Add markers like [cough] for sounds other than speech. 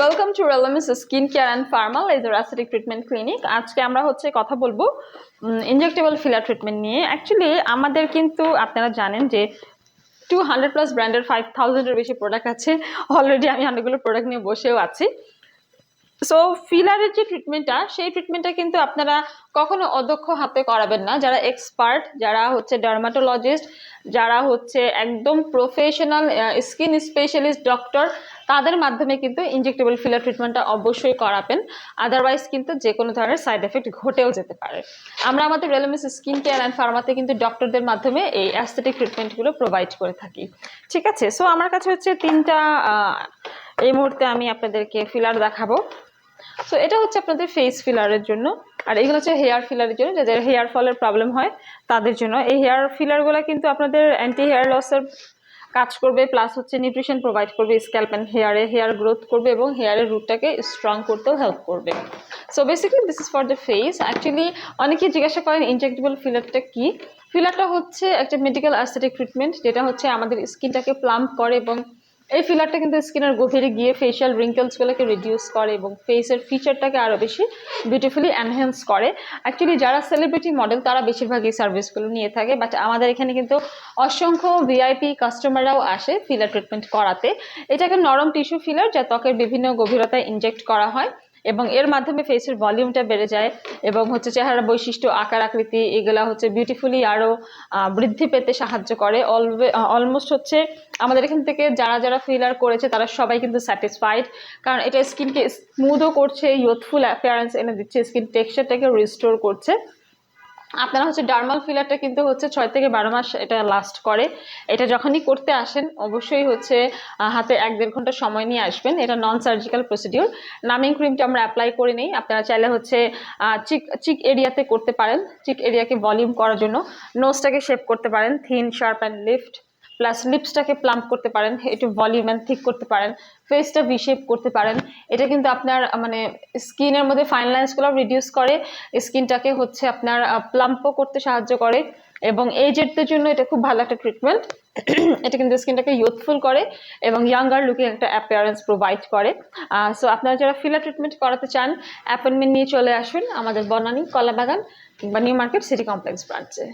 Welcome to Relamis skin care and pharma laser acidic treatment clinic আজকে আমরা হচ্ছে কথা বলব ইনজেক্টেবল ফিলার ট্রিটমেন্ট নিয়ে। অ্যাকচুয়ালি আমাদের কিন্তু, আপনারা জানেন যে টু হান্ড্রেড প্লাস ব্র্যান্ডের ফাইভ থাউজেন্ডের বেশি প্রোডাক্ট আছে। অলরেডি আমি অনেকগুলো প্রোডাক্ট নিয়ে বসেও আছি। সো ফিলারের যে ট্রিটমেন্টটা সেই ট্রিটমেন্টটা কিন্তু আপনারা কখনো অদক্ষ হাতে করাবেন না। যারা এক্সপার্ট যারা হচ্ছে ডার্মাটোলজিস্ট যারা হচ্ছে একদম প্রফেশনাল স্কিন স্পেশালিস্ট ডক্টর তাদের মাধ্যমে কিন্তু ইনজেক্টেবল ফিলার ট্রিটমেন্টটা অবশ্যই করাবেন। আদারওয়াইজ কিন্তু যে কোনো ধরনের সাইড এফেক্ট ঘটেও যেতে পারে। আমরা আমাদের রেলমিস স্কিন কেয়ার অ্যান্ড ফার্মাতে কিন্তু ডক্টরদের মাধ্যমে এই অ্যাস্থেটিক ট্রিটমেন্টগুলো প্রোভাইড করে থাকি। ঠিক আছে? সো আমার কাছে হচ্ছে তিনটা এই মুহূর্তে আমি আপনাদেরকে ফিলার দেখাবো। সো এটা হচ্ছে আপনাদের ফেস ফিলারের জন্য। আর এগুলো হচ্ছে হেয়ার ফিলারের জন্য। যাদের হেয়ার ফলের প্রবলেম হয়, তাদের জন্য। এই হেয়ার ফিলারগুলো কিন্তু আপনাদের অ্যান্টি হেয়ার লসের কাজ করবে প্লাস হচ্ছে নিউট্রিশন প্রোভাইড করবে স্ক্যাল্প অ্যান্ড হেয়ারে হেয়ার গ্রোথ করবে এবং হেয়ারের রুটটাকে স্ট্রং করতেও হেল্প করবে। So basically this is for the face actually অনেকেই জিজ্ঞাসা করেন ইনজেক্টেবল ফিলারটা কি? ফিলারটা হচ্ছে একটা মেডিকেল অ্যাস্থেটিক ট্রিটমেন্ট যেটা হচ্ছে আমাদের স্কিনটাকে প্লাম্প করে এবং এই ফিলারটা কিন্তু স্কিনের গভীরে গিয়ে ফেশিয়াল রিঙ্কেলসগুলোকে রিডিউস করে এবং ফেসের ফিচারটাকে আরও বেশি বিউটিফুলি এনহ্যান্স করে। অ্যাকচুয়ালি যারা সেলিব্রিটি মডেল তারা বেশিরভাগই সার্ভিসগুলো নিয়ে থাকে। বাট আমাদের এখানে কিন্তু অসংখ্য ভিআইপি কাস্টমাররাও আসে ফিলার ট্রিটমেন্ট করাতে। এটাকে নরম টিস্যু ফিলার যা ত্বকের বিভিন্ন গভীরতায় ইনজেক্ট করা হয়। এবং এর মাধ্যমে ফেসের ভলিউমটা বেড়ে যায় এবং হচ্ছে চেহারা বৈশিষ্ট্য, আকার, আকৃতি, এগুলো হচ্ছে বিউটিফুলি আরও বৃদ্ধি পেতে সাহায্য করে। অলওয়ে অলমোস্ট হচ্ছে আমাদের এখান থেকে যারা যারা ফিলার করেছে তারা সবাই কিন্তু স্যাটিসফাইড কারণ এটা স্কিনকে স্মুদও করছে ইউথফুল অ্যাপিয়ারেন্স এনে দিচ্ছে স্কিন টেক্সচারটাকে রিস্টোর করছে। আপনারা হচ্ছে ডার্মাল ফিলারটা কিন্তু হচ্ছে ছয় থেকে বারো মাস এটা লাস্ট করে। এটা যখনই করতে আসেন, অবশ্যই হচ্ছে হাতে এক দেড় ঘণ্টা সময় নিয়ে আসবেন। এটা নন সার্জিক্যাল প্রসিডিওর নামিং ক্রিমটা আমরা অ্যাপ্লাই করে নিই। আপনারা চাইলে হচ্ছে চিক চিক এরিয়াতে করতে পারেন। চিক এরিয়াকে ভলিউম করার জন্য। নোজটাকে শেপ করতে পারেন। Thin sharp and lift plus লিপসটাকে plump করতে পারেন, একটু ভলিউম অ্যান্ড থিক করতে পারেন ফেসটা ভিশেপ করতে পারেন। এটা কিন্তু আপনার মানে স্কিনের মধ্যে ফাইন লাইন্সগুলো রিডিউস করে, স্কিনটাকে হচ্ছে আপনার প্লাম্পও করতে সাহায্য করে। এবং এজেডদের জন্য এটা খুব ভালো একটা ট্রিটমেন্ট [clears throat] এটা কিন্তু স্কিনটাকে ইউথফুল করে এবং ইয়াঙ্গার লুকিং একটা অ্যাপিয়ারেন্স প্রোভাইড করে। সো আপনারা যারা ফিলার ট্রিটমেন্ট করাতে চান অ্যাপয়েন্টমেন্ট নিয়ে চলে আসুন আমাদের বনানী, কলাবাগান কিংবা নিউ মার্কেট সিটি কমপ্লেক্স ব্রাঞ্চে।